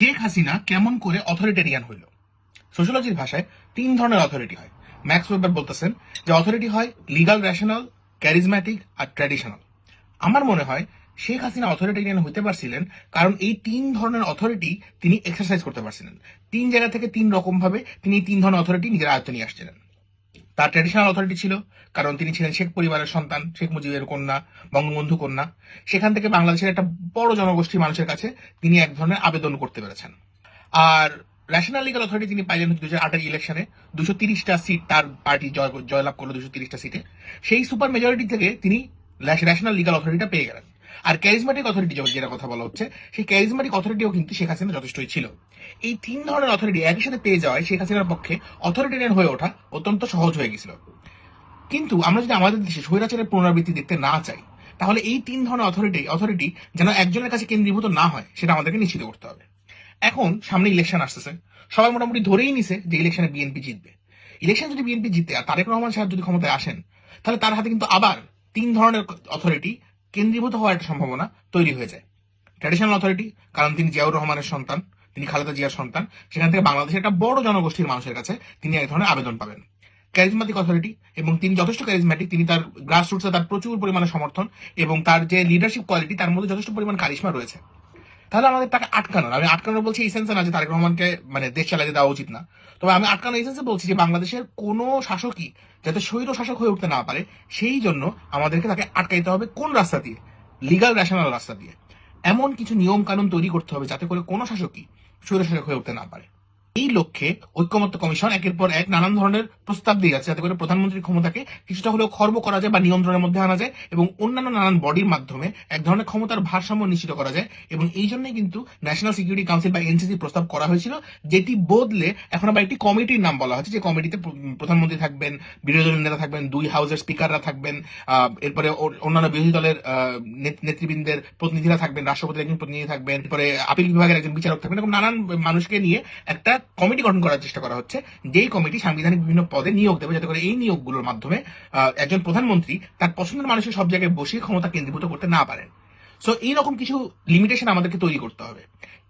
শেখ হাসিনা কেমন করে অথরিটেরিয়ান হইল? সোশ্যোলজির ভাষায় তিন ধরনের অথরিটি হয়। ম্যাক্স ওয়েবার বলতেছেন যে অথরিটি হয় লিগাল রেশনাল ক্যারিজম্যাটিক আর ট্র্যাডিশনাল আমার মনে হয় শেখ হাসিনা অথরিটেরিয়ান হইতে পারছিলেন কারণ এই তিন ধরনের অথরিটি তিনি এক্সারসাইজ করতে পারছিলেন। তিন জায়গা থেকে তিন রকমভাবে তিনি তিন ধরনের অথরিটি নিজের আয়ত্ত নিয়ে আসছিলেন। তার ট্র্যাডিশনাল অথরিটি ছিল, কারণ তিনি ছিলেন শেখ পরিবারের সন্তান, শেখ মুজিবের কন্যা, বঙ্গবন্ধু কন্যা। সেখান থেকে বাংলাদেশের একটা বড় জনগোষ্ঠীর মানুষের কাছে তিনি এক ধরনের আবেদন করতে পেরেছেন। আর ন্যাশনাল লিগাল অথরিটি তিনি পাইলেন দু হাজার আটের ইলেকশনে দুশো তিরিশটা সিট তার পার্টি জয়, জয়লাভ করল দুশো তিরিশটা সিটে সেই সুপার মেজরিটি থেকে তিনি ন্যাশনাল লিগাল অথরিটিটা পেয়ে গেলেন। আর ক্যারিজমেটিক অথরিটি যেটা কথা বলা হচ্ছে, সেই ক্যারিজমেটিক অথরিটিও কিন্তু শেখ হাসিনা যথেষ্টই ছিল। এই তিন ধরনের অথরিটি একই সাথে পেয়ে যাওয়ায় শেখ হাসিনার পক্ষে অথরিটেরিয়ান হয়ে ওঠা অত্যন্ত সহজ হয়ে গেছিল। কিন্তু আমরা যদি আমাদের দেশে স্বৈরাচারের পুনরাবৃত্তি দেখতে না চাই, তাহলে এই তিন ধরনের অথরিটি অথরিটি যেন একজনের কাছে কেন্দ্রীভূত না হয়, সেটা আমাদেরকে নিশ্চিত করতে হবে। এখন সামনে ইলেকশন আসতেছে। সবাই মোটামুটি ধরেই নিছে যে ইলেকশনে বিএনপি জিতবে। ইলেকশন যদি বিএনপি জিতে আর তারেক রহমান সাহেব যদি ক্ষমতায় আসেন, তাহলে তার হাতে কিন্তু আবার তিন ধরনের অথরিটি কেন্দ্রীভূত হওয়ার একটা সম্ভাবনা তৈরি হয়ে যায়। ট্র্যাডিশনাল অথরিটি কারণ তিনি জিয়াউর রহমানের সন্তান, তিনি খালেদা জিয়ার সন্তান, সেখান থেকে বাংলাদেশের একটা বড় জনগোষ্ঠীর মানুষের কাছে তিনি এক ধরনের আবেদন পাবেন। ক্যারিজম্যাটিক অথরিটি এবং তিনি যথেষ্ট ক্যারিজম্যাটিক তিনি তার গ্রাসরুটসে তার প্রচুর পরিমাণে সমর্থন এবং তার যে লিডারশিপ কোয়ালিটি তার মধ্যে যথেষ্ট পরিমাণ কারিশমা রয়েছে। তাহলে আমাদের তাকে আটকানোর। আমি আটকানোর বলছি, এই সেন্সে না যে তারেক রহমানকে মানে দেশ চালাতে দেওয়া উচিত না। তবে আমি আটকানো এই সেন্সে বলছি যে, বাংলাদেশের কোনো শাসকই যাতে স্বৈর শাসক হয়ে উঠতে না পারে, সেই জন্য আমাদেরকে তাকে আটকাইতে হবে কোন রাস্তা দিয়ে? লিগাল রেশনাল রাস্তা দিয়ে। এমন কিছু নিয়ম কানুন তৈরি করতে হবে যাতে করে কোনো শাসকই স্বৈর শাসক হয়ে উঠতে না পারে। এই লক্ষ্যে ঐক্যমত্য কমিশন একের পর এক নানান ধরনের প্রস্তাব দিয়ে যাচ্ছে। যাতে করে প্রধানমন্ত্রীর ক্ষমতাকে কিছুটা হলেও খর্ব করা যায় বা নিয়ন্ত্রণের মধ্যে আনা যায় এবং অন্যান্য নানান বডির মাধ্যমে এক ধরনের ক্ষমতার ভারসাম্য নিশ্চিত করা যায়। এবং এই জন্যই কিন্তু ন্যাশনাল সিকিউরিটি কাউন্সিল বা এনসিসি প্রস্তাব করা হয়েছিল, যেটি বদলে এখন আবার একটি কমিটির নাম বলা হচ্ছে যে কমিটিতে প্রধানমন্ত্রী থাকবেন, বিরোধী দলের নেতা থাকবেন, দুই হাউসের স্পিকাররা থাকবেন এরপরে অন্যান্য বিরোধী দলের নেতৃবৃন্দের প্রতিনিধিরা থাকবেন রাষ্ট্রপতির একজন প্রতিনিধি থাকবেন, এরপরে আপিল বিভাগের একজন বিচারক থাকবেন, এরকম নানান মানুষকে নিয়ে একটা কমিটি গঠন করার চেষ্টা করা হচ্ছে। যেই কমিটি সাংবিধানিক বিভিন্ন পদে নিয়োগ দেবে, যাতে করে এই নিয়োগগুলোর মাধ্যমে একজন প্রধানমন্ত্রী তার পছন্দের মানুষের সব জায়গায় বসিয়ে ক্ষমতা কেন্দ্রীভূত করতে না পারেন। সো এইরকম কিছু লিমিটেশন আমাদেরকে তৈরি করতে হবে।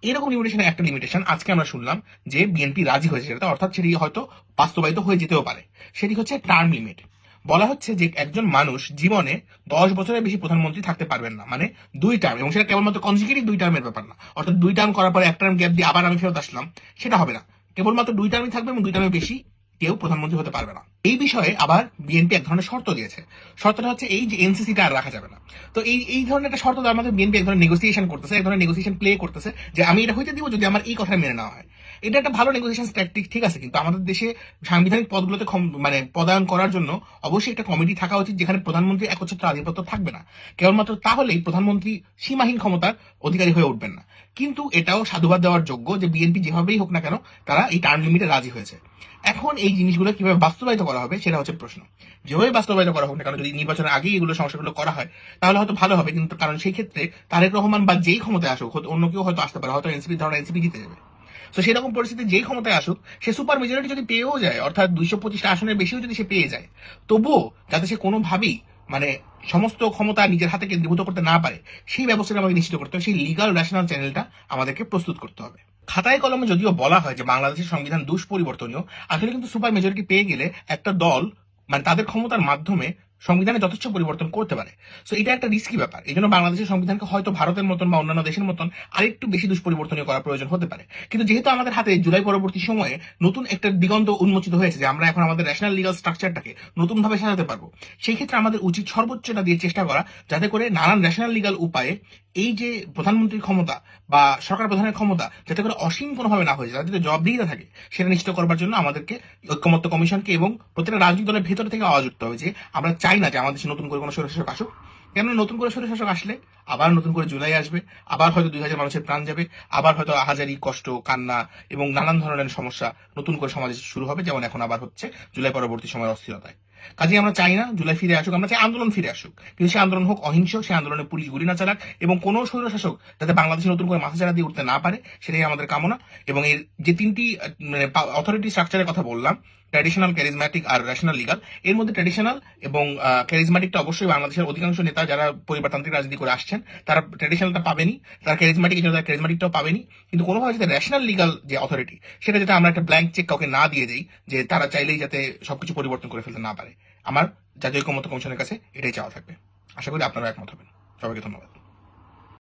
এরকম লিমিটেশন একটা লিমিটেশন আজকে আমরা শুনলাম যে বিএনপি রাজি হয়েছে সেটাতে, অর্থাৎ সেটি হয়তো বাস্তবায়িত হয়ে যেতেও পারে। সেটি হচ্ছে টার্ম লিমিট বলা হচ্ছে যে একজন মানুষ জীবনে দশ বছরের বেশি প্রধানমন্ত্রী থাকতে পারবেন না। মানে দুই টার্ম এবং সেটা কেবলমাত্র কনজিকিউটিভ দুই টার্মের ব্যাপার না। অর্থাৎ দুই টার্ম করার পর এক টার্ম গ্যাপ দিয়ে আবার আমি ফেরত আসলাম, সেটা হবে না। কেবলমাত্র দুই টার্মই থাকবে এবং দুই টার্মের বেশি কেউ প্রধানমন্ত্রী হতে পারবে না। এই বিষয়ে আবার বিএনপি এক ধরনের শর্ত দিয়েছে। শর্তটা হচ্ছে এই যে এনসিসিটা আর রাখা যাবে না। তো এই এই ধরনের একটা শর্ত মধ্যে বিএনপি এক ধরনের নেগোসিয়েশন করতেছে, এক ধরনের নেগোসিয়েশন প্লে করতেছে যে আমি এটা হইতে দিব যদি আমার এই কথা মেনে নেওয়া হয়। এটা একটা ভালো নেগোসিয়েশন ট্যাকটিক ঠিক আছে, কিন্তু আমাদের দেশে সাংবিধানিক পদগুলোতে মানে পদায়ন করার জন্য অবশ্যই একটা কমিটি থাকা উচিত যেখানে প্রধানমন্ত্রী একচ্ছত্র আধিপত্য থাকবে না। কেবলমাত্র তাহলেই প্রধানমন্ত্রী সীমাহীন ক্ষমতার অধিকারী হয়ে উঠবেন না। কিন্তু এটাও সাধুবাদ দেওয়ার যোগ্য যে বিএনপি যেভাবেই হোক না কেন, তারা এই টার্ম লিমিটে রাজি হয়েছে। এখন এই জিনিসগুলো কীভাবে বাস্তবায়িত করা হবে সেটা হচ্ছে প্রশ্ন। যেভাবে বাস্তবায়িত করা হোক না কারণ যদি নির্বাচনের আগেই এগুলো সমস্যাগুলো করা হয়, তাহলে হয়তো ভালো হবে, কিন্তু কারণ সেই ক্ষেত্রে তারেক রহমান বা যেই ক্ষমতায় আসুক, হয়তো অন্য কেউ হয়তো আসতে পারে, হয়তো এনসিপি ধরনের এনসিপি জিতে যাবে। তো সেরকম পরিস্থিতি যেই ক্ষমতায় আসুক, সে সুপার মেজরিটি যদি পেয়েও যায়, অর্থাৎ দুইশো পঁচিশটা আসনের বেশিও যদি সে পেয়ে যায়, তবুও যাতে সে কোনোভাবেই মানে সমস্ত ক্ষমতা নিজের হাতে কেন্দ্রীভূত করতে না পারে, সেই ব্যবস্থাটা আমাকে নিশ্চিত করতে হবে, সেই লিগাল ন্যাশনাল চ্যানেলটা আমাদেরকে প্রস্তুত করতে হবে। খাতায় কলমে যদিও বলা হয় যে বাংলাদেশের সংবিধান দুষ্পরিবর্তনীয়, আসলে কিন্তু সুপার মেজরিটি পেয়ে গেলে একটা দল মানে তাদের ক্ষমতার মাধ্যমে সংবিধানে যথেষ্ট পরিবর্তন করতে পারে। সো এটা একটা রিস্কি ব্যাপার। এই জন্য বাংলাদেশের সংবিধানকে হয়তো ভারতের মতন বা অন্যান্য দেশের মতন আরেকটু বেশি দুষ্পরিবর্তনীয় করা প্রয়োজন হতে পারে। কিন্তু যেহেতু আমাদের হাতে জুলাই পরবর্তী সময়ে নতুন একটা দিগন্ত উন্মোচিত হয়েছে যে আমরা এখন আমাদের ন্যাশনাল লিগাল স্ট্রাকচারটাকে নতুনভাবে সাজাতে পারব, সেই ক্ষেত্রে আমাদের উচিত সর্বোচ্চটা দিয়ে চেষ্টা করা যাতে করে নানান ন্যাশনাল লিগাল উপায়ে এই যে প্রধানমন্ত্রীর ক্ষমতা বা সরকার প্রধানের ক্ষমতা যাতে করে অসীম কোনোভাবে না হয়ে যায় যাতে জবাবদিহিতা থাকে সেটা নিশ্চিত করবার জন্য আমাদেরকে ঐক্যমত্য কমিশনকে এবং প্রত্যেকটা রাজনৈতিক দলের ভেতর থেকে আওয়াজ উঠতে হবে যে আমরা চাই না যে আমাদের দেশে নতুন করে কোনো স্বৈরশাসক আসুক। কেন নতুন করে স্বৈরশাসক আসলে, আবার নতুন করে জুলাই আসবে, আবার হয়তো দুই হাজার মানুষের প্রাণ যাবে, আবার হয়তো হাজারি, কষ্ট, কান্না এবং নানান ধরনের সমস্যা নতুন করে সমাজে শুরু হবে, যেমন এখন আবার হচ্ছে জুলাই পরবর্তী সময়ের অস্থিরতায়। কাজে আমরা চাই না জুলাই ফিরে আসুক, আমরা চাই আন্দোলন ফিরে আসুক। কিন্তু সেই আন্দোলন হোক অহিংস সেই আন্দোলনে পুলিশ গুলি না চালাক এবং কোনো স্বৈরশাসক যাতে বাংলাদেশে নতুন করে মাথা চারা দিয়ে উঠতে না পারে, সেটাই আমাদের কামনা এবং এর যে তিনটি মানে অথরিটি স্ট্রাকচারের কথা বললাম ট্র্যাডিশনাল ক্যারিজম্যাটিক আর রেশনাল লিগাল এর মধ্যে ট্র্যাডিশনাল এবং ক্যারিজম্যাটিকটা অবশ্যই বাংলাদেশের অধিকাংশ নেতা যারা পরিবারতান্ত্রিক রাজনীতি করে আসছেন, তারা ট্রেডিশনালটা পাবেনি, তারা ক্যারিজমাটিক জন্য তারা ক্যারিজম্যাটিকটাও পাবেনি, কিন্তু কোনোভাবে যাতে ন্যাশনাল লিগাল যে অথরিটি সেটা যাতে আমরা একটা ব্ল্যাঙ্ক চেক কাউকে না দিয়ে দিই, যে তারা চাইলেই যাতে সবকিছু পরিবর্তন করে ফেলতে না পারে। আমার জাতীয় ঐক্যমত কমিশনের কাছে এটাই চাওয়া থাকবে। আশা করি আপনারা একমত হবেন। সবাইকে ধন্যবাদ।